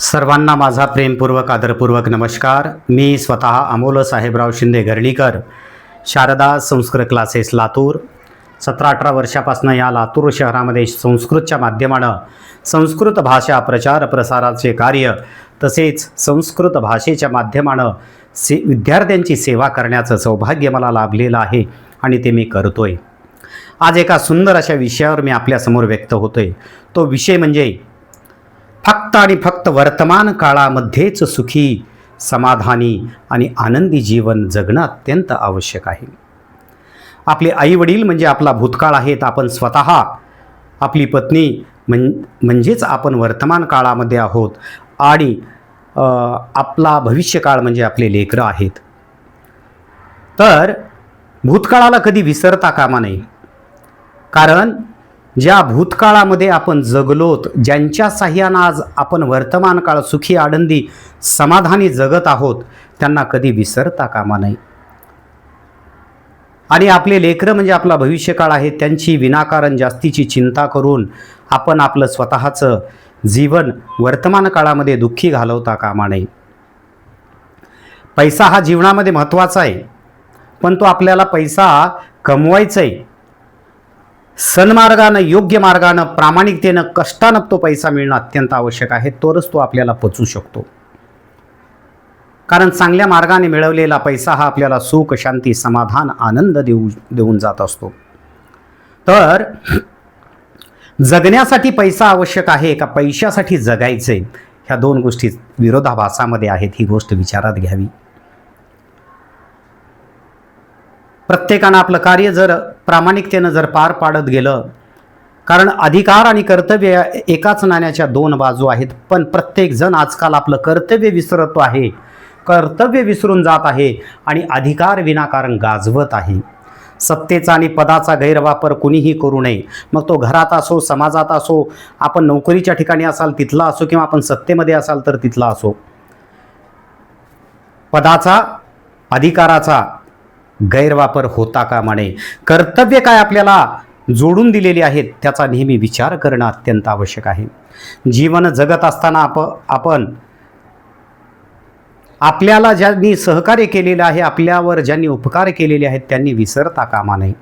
सर्वांना माझा प्रेमपूर्वक आदरपूर्वक नमस्कार. मी स्वतः अमोल साहेबराव शिंदे घरणीकर शारदा संस्कृत क्लासेस लातूर. सतरा अठरा वर्षापासून या लातूर शहरामध्ये संस्कृतच्या माध्यमानं संस्कृत भाषा प्रचार प्रसाराचे कार्य तसेच संस्कृत भाषेच्या माध्यमानं से विद्यार्थ्यांची सेवा करण्याचं सौभाग्य मला लाभलेलं आहे आणि ते मी करतोय. आज एका सुंदर अशा विषयावर मी आपल्यासमोर व्यक्त होतोय. तो विषय म्हणजे फक्त आणि फक्त वर्तमान काळामध्येच सुखी समाधानी आणि आनंदी जीवन जगणं अत्यंत आवश्यक आहे. आपले आईवडील म्हणजे आपला भूतकाळ आहेत आपण स्वतः आपली पत्नी म्हण म्हणजेच आपण वर्तमान काळामध्ये आहोत आणि आपला भविष्यकाळ म्हणजे आपले लेकरं आहेत. तर भूतकाळाला कधी विसरता कामा नये. कारण ज्या भूतकाळामध्ये आपण जगलोत ज्यांच्या साह्यानं आज आपण वर्तमान काळ सुखी आनंदी समाधानी जगत आहोत त्यांना कधी विसरता कामा नये. आणि आपले लेकरं म्हणजे आपला भविष्यकाळ आहे त्यांची विनाकारण जास्तीची चिंता करून आपण आपलं स्वतःचं जीवन वर्तमान काळामध्ये दुःखी घालवता कामा नये. पैसा हा जीवनामध्ये महत्त्वाचा आहे पण तो आपल्याला पैसा कमवायचा आहे सन्मार्गानं योग्य मार्गानं प्रामाणिकतेनं कष्टानं तो पैसा मिळणं अत्यंत आवश्यक आहे तरच तो आपल्याला पचू शकतो. कारण चांगल्या मार्गाने मिळवलेला पैसा हा आपल्याला सुख शांती समाधान आनंद देऊ देऊन जात असतो. तर जगण्यासाठी पैसा आवश्यक आहे का पैशासाठी जगायचे ह्या दोन गोष्टी विरोधाभासामध्ये आहेत ही गोष्ट विचारात घ्यावी. प्रत्येकानं आपलं कार्य जर प्रामाणिकतेनं जर पार पाडत गेलं कारण अधिकार आणि कर्तव्य एकाच नाण्याच्या दोन बाजू आहेत. पण प्रत्येकजण आजकाल आपलं कर्तव्य विसरतो आहे. कर्तव्य विसरून जात आहे आणि अधिकार विनाकारण गाजवत आहे. सत्तेचा आणि पदाचा गैरवापर कुणीही करू नये. मग तो घरात असो समाजात असो आपण नोकरीच्या ठिकाणी असाल तिथला असो किंवा आपण सत्तेमध्ये असाल तर तिथला असो. पदाचा अधिकाराचा गैरवापर होता कामा नये कर्तव्य काय आपल्याला जोडून दिलेली आहेत त्याचा नेहमी विचार करणं अत्यंत आवश्यक आहे. जीवन जगत असताना आप आपण आपल्याला ज्यांनी सहकार्य केलेलं आहे आपल्यावर ज्यांनी उपकार केलेले आहेत त्यांनी विसरता कामा नये.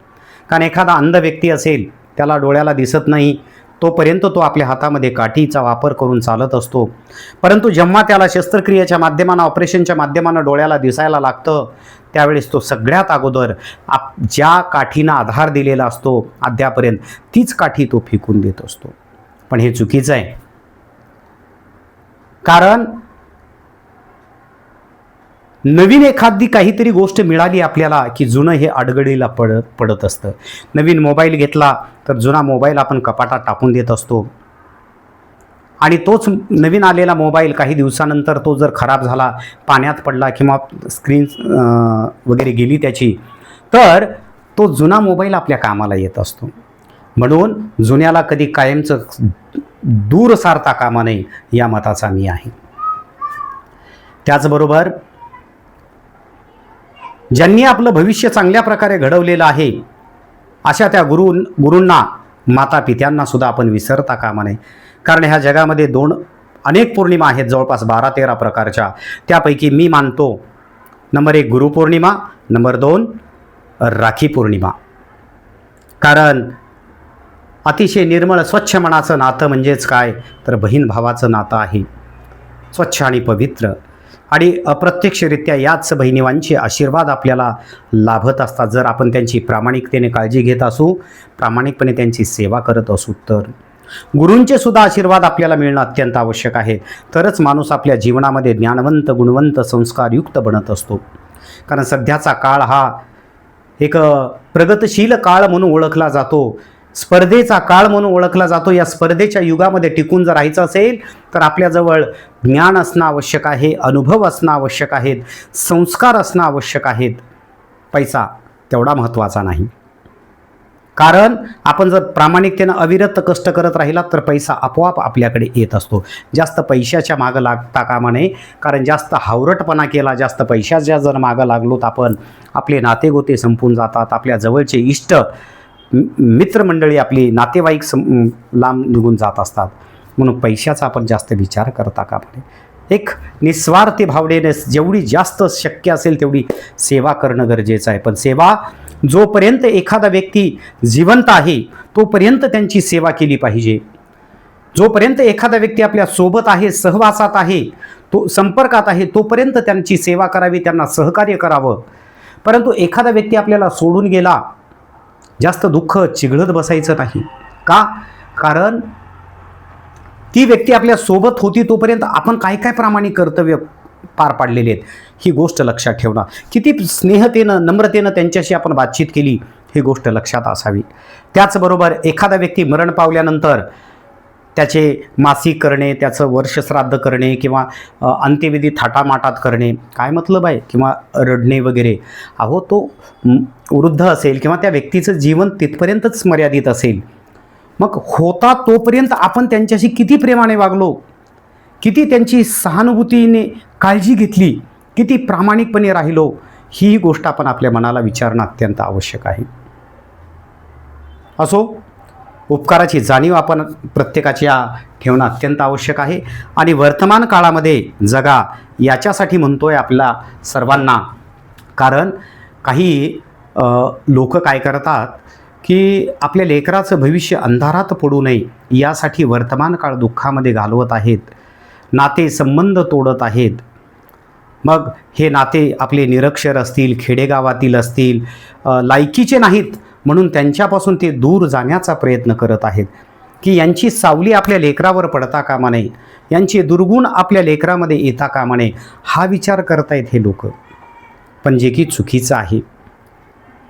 कारण एखादा अंध व्यक्ती असेल त्याला डोळ्याला दिसत नाही तोपर्यंत तो आपल्या हातामध्ये काठीचा वापर करून चालत असतो. परंतु जेव्हा त्याला शस्त्रक्रियेच्या माध्यमानं ऑपरेशनच्या माध्यमानं डोळ्याला दिसायला लागतं त्यावेळेस तो सगळ्यात अगोदर आप ज्या काठीनं आधार दिलेला असतो अद्यापर्यंत तीच काठी तो फेकून देत असतो. पण हे चुकीचं आहे. कारण नवीन एखादी काहीतरी गोष्ट मिळाली आपल्याला की जुनं हे अडगडीला पडत पडत असतं. नवीन मोबाईल घेतला तर जुना मोबाईल आपण कपाटात टाकून देत असतो. आणि तोच नवीन आलेला मोबाईल काही दिवसानंतर तो जर खराब झाला पाण्यात पडला किंवा स्क्रीन वगैरे गेली त्याची तर तो जुना मोबाईल आपल्या कामाला येत असतो. म्हणून जुन्याला कधी कायमचं दूर सारता कामा नये या मताचा मी आहे. त्याचबरोबर ज्यांनी आपलं भविष्य चांगल्या प्रकारे घडवलेलं आहे अशा त्या गुरु गुरूंना माता पित्यांना सुद्धा आपण विसरता कामा नये. कारण ह्या जगामध्ये दोन अनेक पौर्णिमा आहेत जवळपास बारा तेरा प्रकारच्या. त्यापैकी मी मानतो नंबर एक गुरुपौर्णिमा नंबर दोन राखी पौर्णिमा. कारण अतिशय निर्मळ स्वच्छ मनाचं नातं म्हणजेच काय? तर बहीण भावाचं नातं आहे. स्वच्छ आणि पवित्र. आणि अप्रत्यक्षरित्या याच बहिणीवांचे आशीर्वाद आपल्याला लाभत असतात. जर आपण त्यांची प्रामाणिकतेने काळजी घेत असू प्रामाणिकपणे त्यांची सेवा करत असू तर गुरूंचे सुद्धा आशीर्वाद आपल्याला मिळणं अत्यंत आवश्यक आहे. तरच माणूस आपल्या जीवनामध्ये ज्ञानवंत गुणवंत संस्कारयुक्त बनत असतो. कारण सध्याचा काळ हा एक प्रगतशील काळ म्हणून ओळखला जातो. स्पर्धेचा काळ म्हणून ओळखला जातो. या स्पर्धेच्या युगामध्ये टिकून जर राहायचं असेल तर आपल्याजवळ ज्ञान असणं आवश्यक आहे अनुभव असणं आवश्यक आहेत संस्कार असणं आवश्यक आहेत. पैसा तेवढा महत्त्वाचा नाही. कारण आपण जर प्रामाणिकतेनं अविरत कष्ट करत राहिलात तर पैसा आपोआप आपल्याकडे येत असतो. जास्त पैशाच्या मागं लागता कामा नये. कारण जास्त हावरटपणा केला जास्त पैशाच्या जर मागं लागलोत आपण आपले नातेगोते संपून जातात आपल्या जवळचे इष्ट मित्रमंडळी आपली नातेवाईक सम लांब निघून जात असतात. म्हणून पैशाचा आपण जास्त विचार करता का म्हणे? एक निस्वार्थी भावनेने जेवढी जास्त शक्य असेल तेवढी सेवा करणं गरजेचं आहे. पण सेवा जोपर्यंत एखादा व्यक्ती जिवंत आहे तोपर्यंत त्यांची सेवा केली पाहिजे. जोपर्यंत एखादा व्यक्ती आपल्यासोबत आहे सहवासात आहे तो संपर्कात आहे तोपर्यंत त्यांची सेवा करावी त्यांना सहकार्य करावं. परंतु एखादा व्यक्ती आपल्याला सोडून गेला जास्त दुःख चिघळत बसायचं नाही. का? कारण ती व्यक्ती आपल्यासोबत होती तोपर्यंत आपण काय काय प्रामाणिक कर्तव्य पार पाडलेले आहेत ही गोष्ट लक्षात ठेवणं. किती स्नेहतेनं नम्रतेनं त्यांच्याशी आपण बातचीत केली ही गोष्ट लक्षात असावी. त्याचबरोबर एखादा व्यक्ती मरण पावल्यानंतर त्याचे मासिक करणे त्याचं वर्षश्राद्ध करणे किंवा अंत्यविधी थाटामाटात करणे. काय मतलब आहे? किंवा रडणे वगैरे. अहो तो वृद्ध असेल किंवा त्या व्यक्तीचं जीवन तिथपर्यंतच मर्यादित असेल. मग होता तोपर्यंत आपण त्यांच्याशी किती प्रेमाने वागलो? किती त्यांची सहानुभूतीने काळजी घेतली? किती प्रामाणिकपणे राहिलो? ही गोष्ट आपण आपल्या मनाला विचारणं अत्यंत आवश्यक आहे. असो उपकाराची जाणीव आपण प्रत्येकाच्या ठेवणं अत्यंत आवश्यक आहे. आणि वर्तमान काळामध्ये जगा याच्यासाठी म्हणतो आहे आपल्या सर्वांना. कारण काही लोक काय करतात की आपल्या लेकराचं भविष्य अंधारात पडू नये यासाठी वर्तमान काळ दुःखामध्ये घालवत आहेत. नाते संबंध तोडत आहेत. मग हे नाते आपले निरक्षर असतील खेडेगावातील असतील लायकीचे नाहीत. म्हणून त्यांच्यापासून ते दूर जाण्याचा प्रयत्न करत आहेत. की यांची सावली आपल्या लेकरावर पडता कामा नये. यांचे दुर्गुण आपल्या लेकरामध्ये येता कामा नये. हा विचार करतायत हे लोक. पण जे की चुकीचं आहे.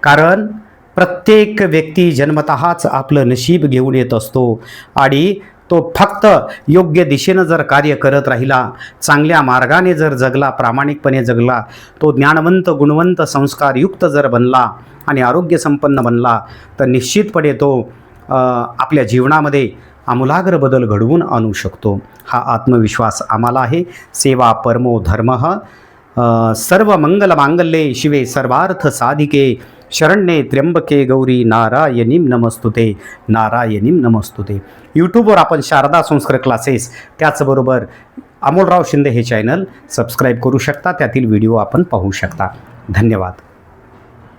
कारण प्रत्येक व्यक्ती जन्मतःच आपलं नशीब घेऊन येत असतो. आणि तो फक्त योग्य दिशेनं जर कार्य करत राहिला चांगल्या मार्गाने जर जगला प्रामाणिकपणे जगला तो ज्ञानवंत गुणवंत संस्कारयुक्त जर बनला आणि आरोग्यसंपन्न बनला तर निश्चितपणे तो आपल्या जीवनामध्ये आमूलाग्र बदल घडवून आणू शकतो. हा आत्मविश्वास आम्हाला आहे. सेवा परमो धर्म. सर्व मंगल मांगल्ये शिवे सर्वार्थ साधिके. शरण्ये त्र्यंबके गौरी नारायणीम नमस्तुते नारायणीम नमस्तुते यूट्यूबवर आपण शारदा संस्कृत क्लासेस त्याचबरोबर अमोलराव शिंदे हे चॅनल सबस्क्राईब करू शकता त्यातील व्हिडिओ आपण पाहू शकता. धन्यवाद.